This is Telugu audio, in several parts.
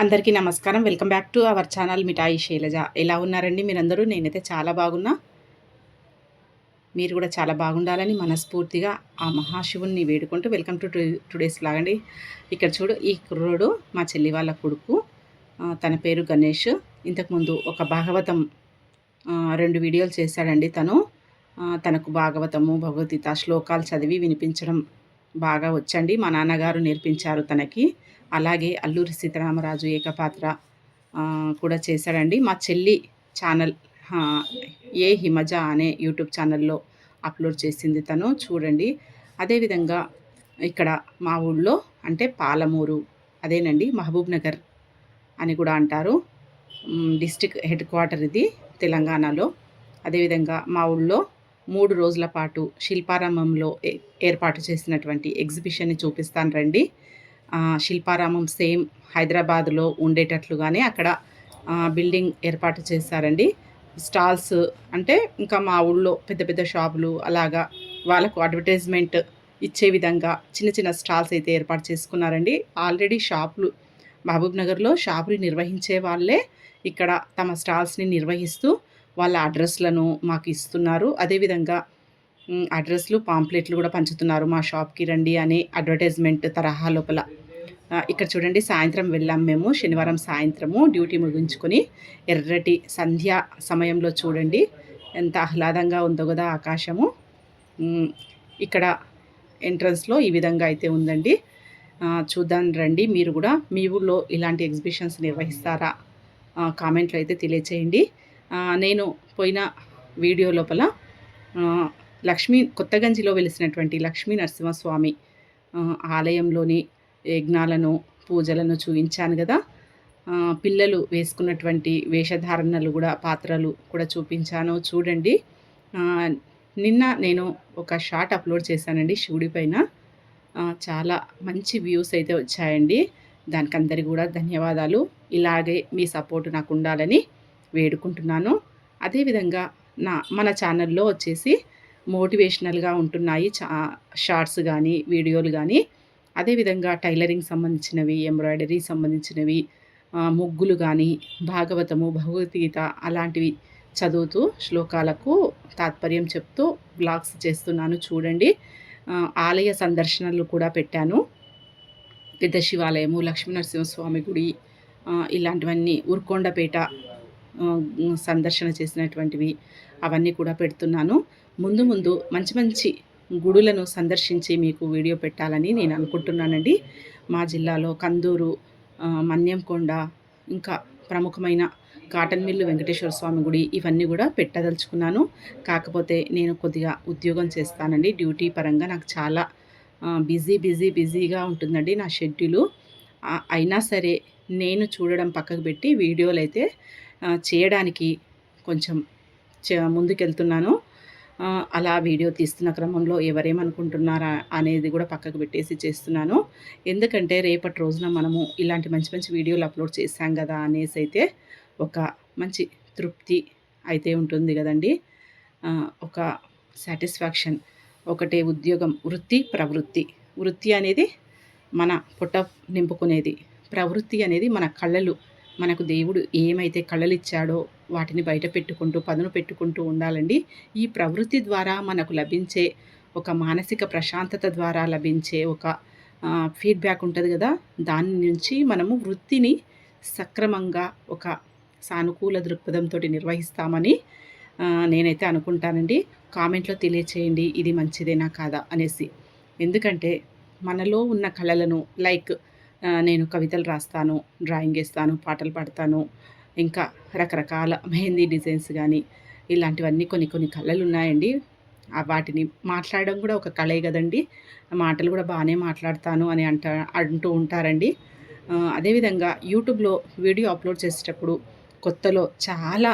అందరికీ నమస్కారం. Welcome back to our channel మిఠాయి శైలజ. ఎలా ఉన్నారండి మీరందరూ? నేనైతే చాలా బాగున్నా. మీరు కూడా చాలా బాగుండాలని మనస్ఫూర్తిగా ఆ మహాశివుని వేడుకుంటూ వెల్కమ్ టు టుడేస్ లాగండి. ఇక్కడ చూడు ఈ కుర్రోడు మా చెల్లి వాళ్ళ కొడుకు. తన పేరు గణేష్. ఇంతకుముందు ఒక భాగవతం రెండు వీడియోలు చేశాడండి తను. తనకు భాగవతము భగవద్గీత శ్లోకాలు చదివి వినిపించడం బాగా వచ్చండి. మా నాన్నగారు నేర్పించారు తనకి. అలాగే అల్లూరి సీతారామరాజు ఏకపాత్ర కూడా చేశాడండి. మా చెల్లి ఛానల్ ఏ హిమజ అనే యూట్యూబ్ ఛానల్లో అప్లోడ్ చేసింది తను. చూడండి. అదేవిధంగా ఇక్కడ మా ఊళ్ళో అంటే పాలమూరు అదేనండి మహబూబ్ నగర్ అని కూడా అంటారు. డిస్టిక్ హెడ్ క్వార్టర్ ఇది తెలంగాణలో. అదేవిధంగా మా ఊళ్ళో మూడు రోజుల పాటు శిల్పారామంలో ఏ- ఏర్పాటు చేసినటువంటి ఎగ్జిబిషన్ని చూపిస్తాను రండి. శిల్పారామం సేమ్ హైదరాబాద్లో ఉండేటట్లుగానే అక్కడ బిల్డింగ్ ఏర్పాటు చేశారండి. స్టాల్స్ అంటే ఇంకా మా ఊళ్ళో పెద్ద పెద్ద షాపులు అలాగా వాళ్ళకు అడ్వర్టైజ్మెంట్ ఇచ్చే విధంగా చిన్న చిన్న స్టాల్స్ అయితే ఏర్పాటు చేసుకున్నారండి. ఆల్రెడీ షాపులు మహబూబ్ నగర్లో షాపులు నిర్వహించే వాళ్ళే ఇక్కడ తమ స్టాల్స్ని నిర్వహిస్తూ వాళ్ళ అడ్రస్లను మాకు ఇస్తున్నారు. అదేవిధంగా అడ్రస్లు పాంప్లెట్లు కూడా పంచుతున్నారు మా షాప్కి రండి అనే అడ్వర్టైజ్మెంట్ తరహా లోపల. ఇక్కడ చూడండి సాయంత్రం వెళ్ళాం మేము శనివారం సాయంత్రము డ్యూటీ ముగించుకొని ఎర్రటి సంధ్య సమయంలో చూడండి ఎంత ఆహ్లాదంగా ఉందో కదా ఆకాశము. ఇక్కడ ఎంట్రన్స్లో ఈ విధంగా అయితే ఉందండి. చూద్దాం రండి మీరు కూడా మీ ఊళ్ళో ఇలాంటి ఎగ్జిబిషన్స్ నిర్వహిస్తారా? కామెంట్లో అయితే తెలియచేయండి. నేను పోయిన వీడియో లోపల లక్ష్మీ కొత్తగంజిలో వెలిసినటువంటి లక్ష్మీ నరసింహస్వామి ఆలయంలోని యజ్ఞాలను పూజలను చూపించాను కదా. పిల్లలు వేసుకున్నటువంటి వేషధారణలు కూడా పాత్రలు కూడా చూపించాను. చూడండి. నిన్న నేను ఒక షార్ట్ అప్లోడ్ చేశానండి శివుడి పైన. చాలా మంచి వ్యూస్ అయితే వచ్చాయండి. దానికి కూడా ధన్యవాదాలు. ఇలాగే మీ సపోర్ట్ నాకు ఉండాలని వేడుకుంటున్నాను. అదేవిధంగా నా మన ఛానల్లో వచ్చేసి మోటివేషనల్గా ఉంటున్నాయి చా షార్ట్స్ కానీ వీడియోలు కానీ అదేవిధంగా టైలరింగ్ సంబంధించినవి ఎంబ్రాయిడరీ సంబంధించినవి ముగ్గులు కానీ భాగవతము భగవద్గీత అలాంటివి చదువుతూ శ్లోకాలకు తాత్పర్యం చెప్తూ బ్లాగ్స్ చేస్తున్నాను చూడండి. ఆలయ సందర్శనలు కూడా పెట్టాను. పెద్ద శివాలయము లక్ష్మీనరసింహస్వామి గుడి ఇలాంటివన్నీ ఉర్కొండపేట సందర్శన చేసినటువంటివి అవన్నీ కూడా పెడుతున్నాను. ముందు ముందు మంచి మంచి గుడులను సందర్శించి మీకు వీడియో పెట్టాలని నేను అనుకుంటున్నానండి. మా జిల్లాలో కందూరు మన్యంకొండ ఇంకా ప్రముఖమైన కాటన్ మిల్లు వెంకటేశ్వర స్వామి గుడి ఇవన్నీ కూడా పెట్టదలుచుకున్నాను. కాకపోతే నేను కొద్దిగా ఉద్యోగం చేస్తానండి. డ్యూటీ పరంగా నాకు చాలా బిజీ బిజీ బిజీగా ఉంటుందండి నా షెడ్యూలు. అయినా సరే నేను చూడడం పక్కకు పెట్టి వీడియోలు అయితే చేయడానికి కొంచెం చ- ముందుకెళ్తున్నాను. అలా వీడియో తీస్తున్న క్రమంలో ఎవరేమనుకుంటున్నారా అనేది కూడా పక్కకు పెట్టేసి చేస్తున్నాను. ఎందుకంటే రేపటి రోజున మనము ఇలాంటి మంచి మంచి వీడియోలు అప్లోడ్ చేశాం కదా అనేసి అయితే ఒక మంచి తృప్తి అయితే ఉంటుంది కదండి. ఒక సాటిస్ఫాక్షన్ ఒకటే ఉద్యోగం వృత్తి ప్రవృత్తి. వృత్తి అనేది మన పుట్ట నింపుకునేది. ప్రవృత్తి అనేది మన కళ్ళలు మనకు దేవుడు ఏమైతే కళలిచ్చాడో వాటిని బయట పెట్టుకుంటూ పదును పెట్టుకుంటూ ఉండాలండి. ఈ ప్రవృత్తి ద్వారా మనకు లభించే ఒక మానసిక ప్రశాంతత ద్వారా లభించే ఒక ఫీడ్బ్యాక్ ఉంటుంది కదా? దాని నుంచి మనము వృత్తిని సక్రమంగా ఒక సానుకూల దృక్పథంతో నిర్వహిస్తామని నేనైతే అనుకుంటానండి. కామెంట్లో తెలియచేయండి. ఇది మంచిదేనా కాదా అనేసి. ఎందుకంటే మనలో ఉన్న కళలను లైక్ నేను కవితలు రాస్తాను డ్రాయింగ్ వేస్తాను పాటలు పాడతాను ఇంకా రకరకాల మెహందీ డిజైన్స్ కానీ ఇలాంటివన్నీ కొన్ని కొన్ని కళలు ఉన్నాయండి వాటిని మాట్లాడడం కూడా ఒక కళే కదండి. మాటలు కూడా బాగానే మాట్లాడతాను అని అంట అంటూ ఉంటారండి. అదేవిధంగా యూట్యూబ్లో వీడియో అప్లోడ్ చేసేటప్పుడు కొత్తలో చాలా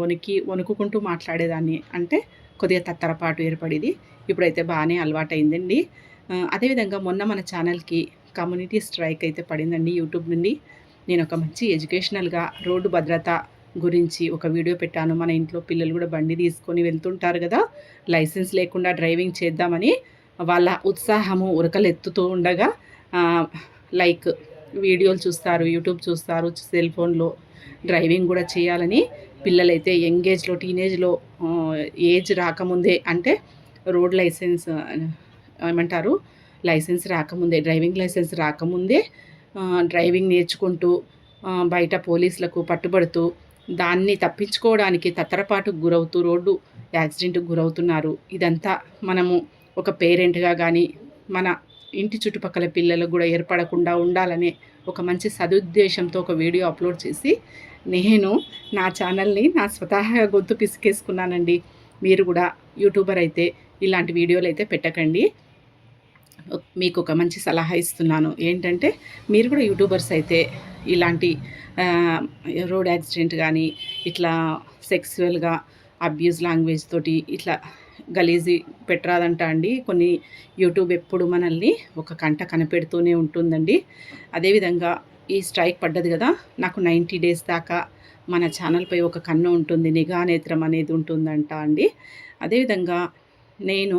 వణికి వణుకుకుంటూ మాట్లాడేదాన్ని అంటే కొద్దిగా తత్తరపాటు ఏర్పడేది. ఇప్పుడైతే బాగానే అలవాటైందండి. అదేవిధంగా మొన్న మన ఛానల్కి కమ్యూనిటీ స్ట్రైక్ అయితే పడిందండి యూట్యూబ్ నుండి. నేను ఒక మంచి ఎడ్యుకేషనల్గా రోడ్డు భద్రత గురించి ఒక వీడియో పెట్టాను. మన ఇంట్లో పిల్లలు కూడా బండి తీసుకొని వెళ్తుంటారు కదా లైసెన్స్ లేకుండా డ్రైవింగ్ చేద్దామని వాళ్ళ ఉత్సాహము ఉరకలెత్తుతూ ఉండగా లైక్ వీడియోలు చూస్తారు యూట్యూబ్ చూస్తారు సెల్ ఫోన్లో డ్రైవింగ్ కూడా చేయాలని పిల్లలైతే యంగ్ ఏజ్లో టీనేజ్లో ఏజ్ రాకముందే అంటే రోడ్ లైసెన్స్ ఏమంటారు లైసెన్స్ రాకముందే డ్రైవింగ్ లైసెన్స్ రాకముందే డ్రైవింగ్ నేర్చుకుంటూ బయట పోలీసులకు పట్టుబడుతూ దాన్ని తప్పించుకోవడానికి తత్తరపాటు గురవుతూ రోడ్డు యాక్సిడెంట్కి గురవుతున్నారు. ఇదంతా మనము ఒక పేరెంట్గా కానీ మన ఇంటి చుట్టుపక్కల పిల్లలకు కూడా ఏర్పడకుండా ఉండాలనే ఒక మంచి సదుద్దేశంతో ఒక వీడియో అప్లోడ్ చేసి నేను నా ఛానల్ని నా స్వతహాగా గొంతు పిసికేసుకున్నానండి. మీరు కూడా యూట్యూబర్ అయితే ఇలాంటి వీడియోలు అయితే పెట్టకండి. మీకు ఒక మంచి సలహా ఇస్తున్నాను. ఏంటంటే మీరు కూడా యూట్యూబర్స్ అయితే ఇలాంటి రోడ్ యాక్సిడెంట్ కానీ ఇట్లా సెక్సువల్గా అబ్యూజ్ లాంగ్వేజ్ తోటి ఇట్లా గలీజీ పెట్టరాదంట అండి. కొన్ని యూట్యూబ్ ఎప్పుడు మనల్ని ఒక కంట కనిపెడుతూనే ఉంటుందండి. అదేవిధంగా ఈ స్ట్రైక్ పడ్డది కదా నాకు నైంటీ డేస్ దాకా మన ఛానల్పై ఒక కన్ను ఉంటుంది నిఘా నేత్రం అనేది ఉంటుందంట అండి. అదేవిధంగా నేను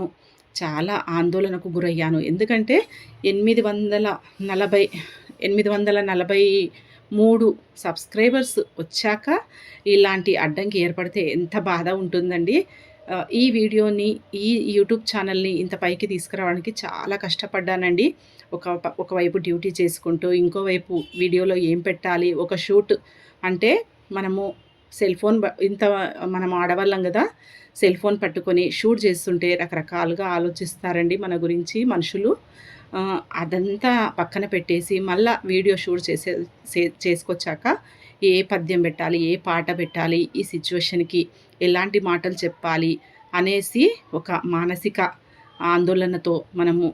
చాలా ఆందోళనకు గురయ్యాను. ఎందుకంటే ఎనిమిది వందల నలభై ఎనిమిది వందల నలభై మూడు సబ్స్క్రైబర్స్ వచ్చాక ఇలాంటి అడ్డంకి ఏర్పడితే ఎంత బాధ ఉంటుందండి. ఈ వీడియోని ఈ యూట్యూబ్ ఛానల్ని ఇంత పైకి తీసుకురావడానికి చాలా కష్టపడ్డానండి. ఒక ఒకవైపు డ్యూటీ చేసుకుంటూ ఇంకోవైపు వీడియోలో ఏం పెట్టాలి ఒక షూట్ అంటే మనము సెల్ ఫోన్ ఇంత మనం ఆడవాళ్ళం కదా సెల్ ఫోన్ పట్టుకొని షూట్ చేస్తుంటే రకరకాలుగా ఆలోచిస్తారండి మన గురించి మనుషులు. అదంతా పక్కన పెట్టేసి మళ్ళా వీడియో షూట్ చేసే చేసుకొచ్చాక ఏ పద్యం పెట్టాలి ఏ పాట పెట్టాలి ఈ సిచ్యువేషన్కి ఎలాంటి మాటలు చెప్పాలి అనేసి ఒక మానసిక ఆందోళనతో మనము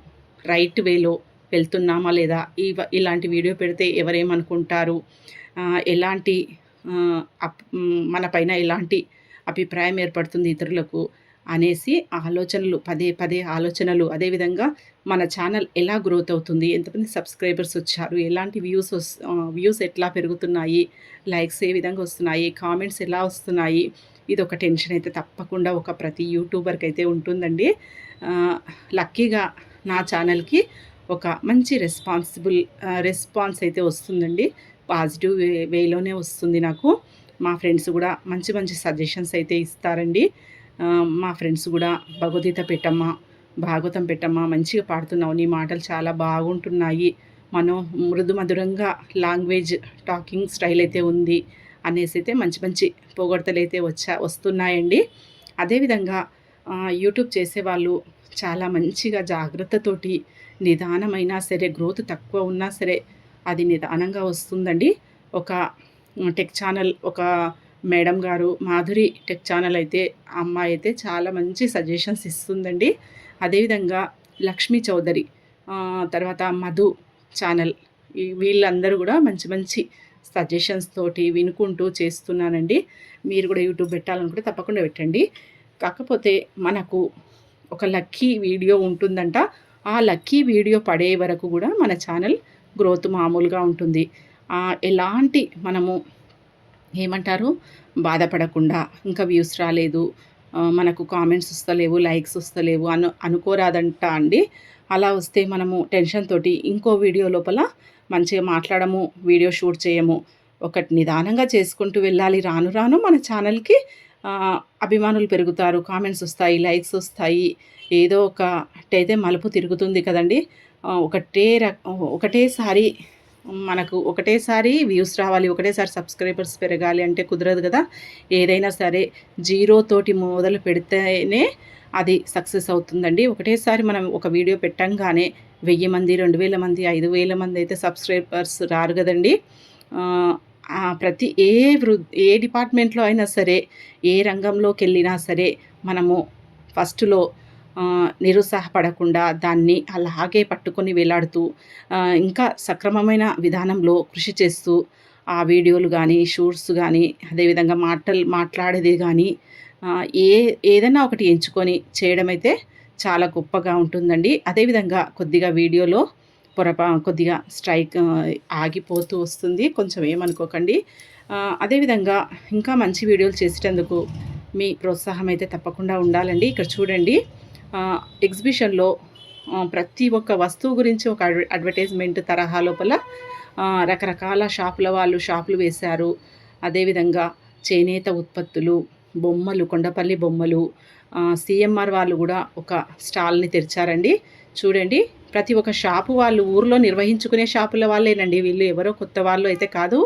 రైట్ వేలో వెళ్తున్నామా లేదా ఇవ ఇలాంటి వీడియో పెడితే ఎవరేమనుకుంటారు? ఎలాంటి మన పైన ఎలాంటి అభిప్రాయం ఏర్పడుతుంది ఇతరులకు అనేసి ఆలోచనలు పదే పదే ఆలోచనలు. అదేవిధంగా మన ఛానల్ ఎలా గ్రోత్ అవుతుంది ఎంతమంది సబ్స్క్రైబర్స్ వచ్చారు ఎలాంటి వ్యూస్ వ్యూస్ ఎట్లా పెరుగుతున్నాయి లైక్స్ ఏ విధంగా వస్తున్నాయి కామెంట్స్ ఎలా వస్తున్నాయి ఇది ఒక టెన్షన్ అయితే తప్పకుండా ఒక ప్రతి యూట్యూబర్కి అయితే ఉంటుందండి లక్కీగా నా ఛానల్కి ఒక మంచి రెస్పాన్సిబుల్ రెస్పాన్స్ అయితే వస్తుందండి. పాజిటివ్ వే వేలోనే వస్తుంది నాకు. మా ఫ్రెండ్స్ కూడా మంచి మంచి సజెషన్స్ అయితే ఇస్తారండి. మా ఫ్రెండ్స్ కూడా భగవద్గీత పెట్టమ్మా భాగవతం పెట్టమ్మా మంచిగా పాడుతున్నావు నీ మాటలు చాలా బాగుంటున్నాయి. మనం మృదు మధురంగా లాంగ్వేజ్ టాకింగ్ స్టైల్ అయితే ఉంది అనేసి అయితే మంచి మంచి పొగడతలు అయితే వచ్చా వస్తున్నాయండి. అదేవిధంగా యూట్యూబ్ చేసేవాళ్ళు చాలా మంచిగా జాగ్రత్తతోటి నిదానమైనా సరే గ్రోత్ తక్కువ ఉన్నా సరే అది నిదానంగా వస్తుందండి. ఒక టెక్ ఛానల్ ఒక మేడం గారు మాధురి టెక్ ఛానల్ అయితే అమ్మాయి అయితే చాలా మంచి సజెషన్స్ ఇస్తుందండి. అదేవిధంగా లక్ష్మీ చౌదరి తర్వాత మధు ఛానల్ వీళ్ళందరూ కూడా మంచి మంచి సజెషన్స్ తోటి వినుకుంటూ చేస్తున్నానండి. మీరు కూడా యూట్యూబ్ పెట్టాలనుకుంటే తప్పకుండా పెట్టండి. కాకపోతే మనకు ఒక లక్కీ వీడియో ఉంటుందంట. ఆ లక్కీ వీడియో పడే వరకు కూడా మన ఛానల్ గ్రోత్ మామూలుగా ఉంటుంది. ఎలాంటి మనము ఏమంటారు? బాధపడకుండా ఇంకా వ్యూస్ రాలేదు. మనకు కామెంట్స్ వస్తలేవు లైక్స్ వస్తలేవు అను అనుకోరాదంట అండి. అలా వస్తే మనము టెన్షన్ తోటి ఇంకో వీడియో లోపల మంచిగా మాట్లాడము వీడియో షూట్ చేయము. ఒకటి నిదానంగా చేసుకుంటూ వెళ్ళాలి. రాను రాను మన ఛానల్కి అభిమానులు పెరుగుతారు. కామెంట్స్ వస్తాయి లైక్స్ వస్తాయి. ఏదో ఒకటైతే మలుపు తిరుగుతుంది కదండి. ఒకటే ఒకటేసారి మనకు ఒకటేసారి వ్యూస్ రావాలి ఒకటేసారి సబ్స్క్రైబర్స్ పెరగాలి అంటే కుదరదు కదా. ఏదైనా సరే జీరో తోటి మొదలు పెడితేనే అది సక్సెస్ అవుతుందండి. ఒకటేసారి మనం ఒక వీడియో పెట్టంగానే వెయ్యి మంది రెండు వేల మంది ఐదు వేల మంది అయితే సబ్స్క్రైబర్స్ రారు కదండి. ప్రతి ఏ వృ ఏ డిపార్ట్మెంట్లో అయినా సరే ఏ రంగంలోకి వెళ్ళినా సరే మనము ఫస్ట్లో నిరుత్సాహపడకుండా దాన్ని అలాగే పట్టుకొని వేలాడుతూ ఇంకా సక్రమమైన విధానంలో కృషి చేస్తూ ఆ వీడియోలు కానీ షూట్స్ కానీ అదేవిధంగా మాటలు మాట్లాడేది కానీ ఏ ఏదైనా ఒకటి ఎంచుకొని చేయడం అయితే చాలా గొప్పగా ఉంటుందండి. అదేవిధంగా కొద్దిగా వీడియోలో పొరపా కొద్దిగా స్ట్రైక్ ఆగిపోతూ వస్తుంది. కొంచెం ఏమనుకోకండి. అదేవిధంగా ఇంకా మంచి వీడియోలు చేసేటందుకు మీ ప్రోత్సాహం అయితే తప్పకుండా ఉండాలండి. ఇక్కడ చూడండి. ఎగ్జిబిషన్లో ప్రతి ఒక్క వస్తువు గురించి ఒక అడ్వర్టైజ్మెంట్ తరహా లోపల రకరకాల షాపుల వాళ్ళు షాపులు వేశారు. అదేవిధంగా చేనేత ఉత్పత్తులు బొమ్మలు కొండపల్లి బొమ్మలు సిఎంఆర్ వాళ్ళు కూడా ఒక స్టాల్ని తెరిచారండి. చూడండి ప్రతి ఒక్క షాపు వాళ్ళు ఊర్లో నిర్వహించుకునే షాపుల వాళ్ళేనండి. వీళ్ళు ఎవరో కొత్త వాళ్ళు అయితే కాదు.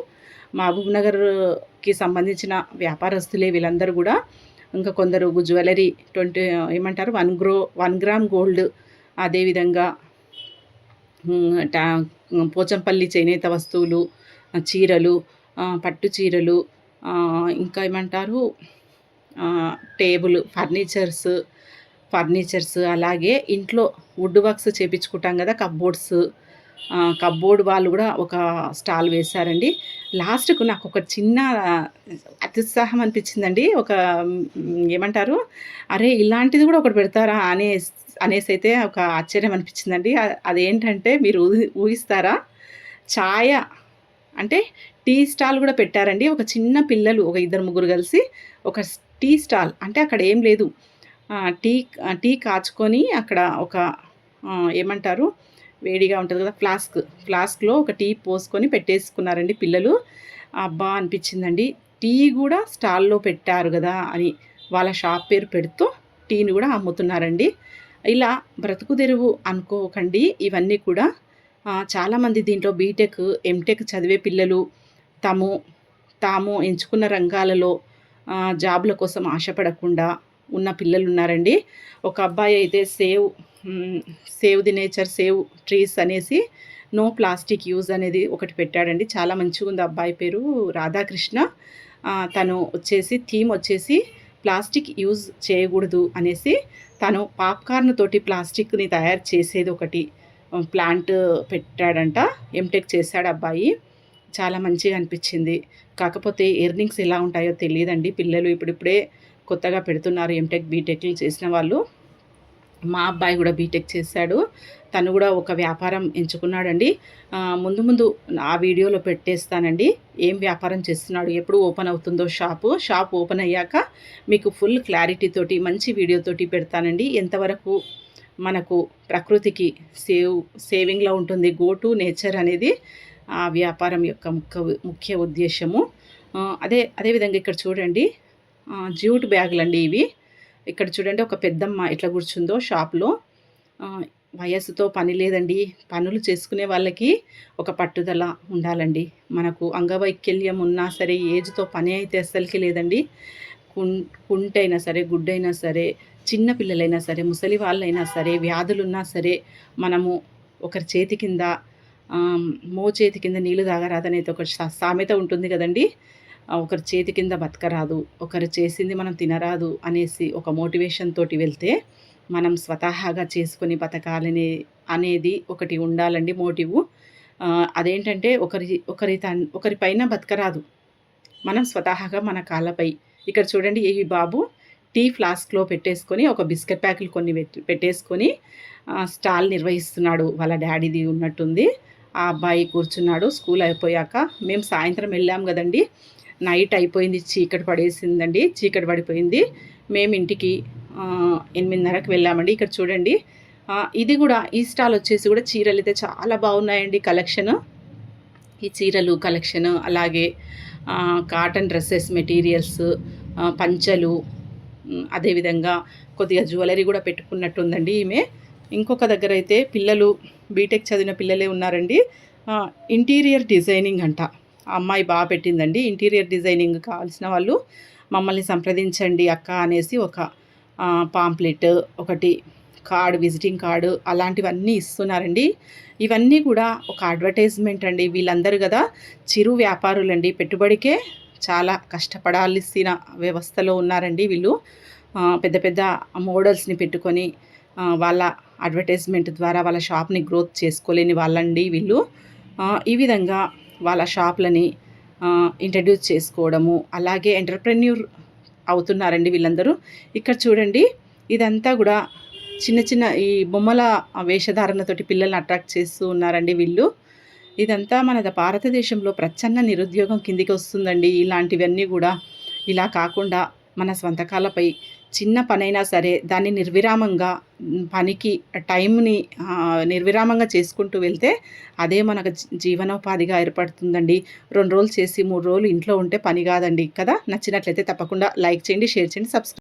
మహబూబ్ నగర్కి సంబంధించిన వ్యాపారస్తులే వీళ్ళందరూ కూడా. ఇంకా కొందరు జ్యువెలరీ ట్వంటీ ఏమంటారు? One grow one gram gold. అదేవిధంగా టా పోచంపల్లి చేనేత వస్తువులు చీరలు పట్టు చీరలు ఇంకా ఏమంటారు? టేబుల్ ఫర్నిచర్స్ ఫర్నిచర్స్ అలాగే ఇంట్లో వుడ్ వర్క్స్ చేపించుకుంటాం కదా కప్బోర్డ్స్. కప్బోర్డ్ వాళ్ళు కూడా ఒక స్టాల్ వేశారండి. లాస్ట్కు నాకు ఒక చిన్న అత్యుత్సాహం అనిపించిందండి. ఒక ఏమంటారు? అరే ఇలాంటిది కూడా ఒకటి పెడతారా అనే అనేసి అయితే ఒక ఆశ్చర్యం అనిపించిందండి. అదేంటంటే మీరు ఊహిస్తారా? ఛాయ అంటే టీ స్టాల్ కూడా పెట్టారండి. ఒక చిన్న పిల్లలు ఒక ఇద్దరు ముగ్గురు కలిసి ఒక టీ స్టాల్. అంటే అక్కడ ఏం లేదు. టీ టీ కాచుకొని అక్కడ ఒక ఏమంటారు? వేడిగా ఉంటుంది కదా ఫ్లాస్క్. ఫ్లాస్క్లో ఒక టీ పోసుకొని పెట్టేసుకున్నారండి పిల్లలు. అబ్బా అనిపించిందండి. టీ కూడా స్టాల్లో పెట్టారు కదా అని వాళ్ళ షాప్ పేరు పెడుతూ టీని కూడా అమ్ముతున్నారండి. ఇలా బ్రతుకు తెరువు అనుకోకండి. ఇవన్నీ కూడా చాలామంది దీంట్లో బీటెక్ ఎంటెక్ చదివే పిల్లలు తాము తాము ఎంచుకున్న రంగాలలో జాబ్ల కోసం ఆశపడకుండా ఉన్న పిల్లలు ఉన్నారండి ఒక అబ్బాయి అయితే save save the nature save trees అనేసి నో ప్లాస్టిక్ యూజ్ అనేది ఒకటి పెట్టాడండి. చాలా మంచిగా ఉంది అబ్బాయి పేరు రాధాకృష్ణ. తను వచ్చేసి థీమ్ వచ్చేసి ప్లాస్టిక్ యూజ్ చేయకూడదు అనేసి తను పాప్కార్న్ తోటి ప్లాస్టిక్ని తయారు చేసేది ఒకటి ప్లాంట్ పెట్టాడంట. ఎంటెక్ చేశాడు అబ్బాయి. చాలా మంచిగా అనిపించింది. కాకపోతే ఎర్నింగ్స్ ఎలా ఉంటాయో తెలియదండి. పిల్లలు ఇప్పుడిప్పుడే కొత్తగా పెడుతున్నారు ఎంటెక్ బీటెక్లు చేసిన వాళ్ళు. మా అబ్బాయి కూడా బీటెక్ చేశాడు. తను కూడా ఒక వ్యాపారం ఎంచుకున్నాడండి. ముందు ముందు ఆ వీడియోలో పెట్టేస్తానండి. ఏం వ్యాపారం చేస్తున్నాడు ఎప్పుడు ఓపెన్ అవుతుందో షాపు. షాప్ ఓపెన్ అయ్యాక మీకు ఫుల్ క్లారిటీ తోటి మంచి వీడియోతోటి పెడతానండి. ఎంతవరకు మనకు ప్రకృతికి సేవ్ సేవింగ్లో ఉంటుంది గో టు నేచర్ అనేది ఆ వ్యాపారం యొక్క ముఖ్య ముఖ్య ఉద్దేశము. అదే అదేవిధంగా ఇక్కడ చూడండి. జ్యూట్ బ్యాగులు అండి ఇవి. ఇక్కడ చూడండి ఒక పెద్దమ్మ ఎట్లా కూర్చుందో షాప్లో. వయస్సుతో పని లేదండి. పనులు చేసుకునే వాళ్ళకి ఒక పట్టుదల ఉండాలండి. మనకు అంగవైకల్యం ఉన్నా సరే ఏజ్తో పని అయితే అస్సలకి లేదండి. కుం కుంటైనా సరే గుడ్డైనా సరే చిన్న పిల్లలైనా సరే ముసలి వాళ్ళైనా సరే వ్యాధులున్నా సరే మనము ఒకరి చేతి కింద మో చేతి కింద నీళ్ళు తాగరాదనేది ఒక సామెత ఉంటుంది కదండి. ఒకరి చేతి కింద బతకరాదు ఒకరు చేసింది మనం తినరాదు అనేసి ఒక మోటివేషన్ తోటి వెళ్తే మనం స్వతహాగా చేసుకుని బతకాలని అనేది ఒకటి ఉండాలండి మోటివ్. అదేంటంటే ఒకరి ఒకరి తన్ ఒకరి పైన బతకరాదు. మనం స్వతహాగా మన కాళ్ళపై. ఇక్కడ చూడండి ఏవి బాబు? టీ ఫ్లాస్క్లో పెట్టేసుకొని ఒక బిస్కెట్ ప్యాకులు కొన్ని పెట్టి పెట్టేసుకొని స్టాల్ నిర్వహిస్తున్నాడు. వాళ్ళ డాడీది ఉన్నట్టుంది. ఆ అబ్బాయి కూర్చున్నాడు. స్కూల్ అయిపోయాక మేము సాయంత్రం వెళ్ళాం కదండి. నైట్ అయిపోయింది చీకటి పడేసిందండి చీకటి పడిపోయింది. మేము ఇంటికి ఎనిమిదిన్నరకు వెళ్ళామండి. ఇక్కడ చూడండి ఇది కూడా ఈ స్టాల్ వచ్చేసి కూడా చీరలు అయితే చాలా బాగున్నాయండి కలెక్షన్. ఈ చీరలు కలెక్షన్ అలాగే కాటన్ డ్రెస్సెస్ మెటీరియల్స్ పంచలు అదేవిధంగా కొద్దిగా జ్యువెలరీ కూడా పెట్టుకున్నట్టుందండి ఈమె. ఇంకొక దగ్గర అయితే పిల్లలు బీటెక్ చదివిన పిల్లలే ఉన్నారండి. ఇంటీరియర్ డిజైనింగ్ అంట. అమ్మాయి బాగా పెట్టిందండి. ఇంటీరియర్ డిజైనింగ్ కావాల్సిన వాళ్ళు మమ్మల్ని సంప్రదించండి అక్క అనేసి ఒక పాంప్లెట్ ఒకటి కార్డు విజిటింగ్ కార్డు అలాంటివన్నీ ఇస్తున్నారండి. ఇవన్నీ కూడా ఒక అడ్వర్టైజ్మెంట్ అండి. వీళ్ళందరూ కదా చిరు వ్యాపారులండి. పెట్టుబడికే చాలా కష్టపడాల్సిన వ్యవస్థలో ఉన్నారండి వీళ్ళు. పెద్ద పెద్ద మోడల్స్ని పెట్టుకొని వాళ్ళ అడ్వర్టైజ్మెంట్ ద్వారా వాళ్ళ షాప్ని గ్రోత్ చేసుకోలేని వాళ్ళండి వీళ్ళు. ఈ విధంగా వాళ్ళ షాప్లని ఇంట్రడ్యూస్ చేసుకోవడము అలాగే ఎంటర్ప్రెన్యూర్ అవుతున్నారండి వీళ్ళందరూ. ఇక్కడ చూడండి ఇదంతా కూడా చిన్న చిన్న ఈ బొమ్మల వేషధారణతోటి పిల్లల్ని అట్రాక్ట్ చేస్తూ ఉన్నారండి వీళ్ళు. ఇదంతా మన భారతదేశంలో ప్రచ్ఛన్న నిరుద్యోగం కిందికి వస్తుందండి. ఇలాంటివన్నీ కూడా ఇలా కాకుండా మన స్వంతకాలపై చిన్న పనైనా సరే దాన్ని నిర్విరామంగా పనికి టైంని నిర్విరామంగా చేసుకుంటూ వెళ్తే అదే మనకు జీవనోపాధిగా ఏర్పడుతుందండి. రెండు రోజులు చేసి మూడు రోజులు ఇంట్లో ఉంటే పని కాదండి కదా? నచ్చినట్లయితే తప్పకుండా లైక్ చేయండి షేర్ చేయండి సబ్స్క్రైబ్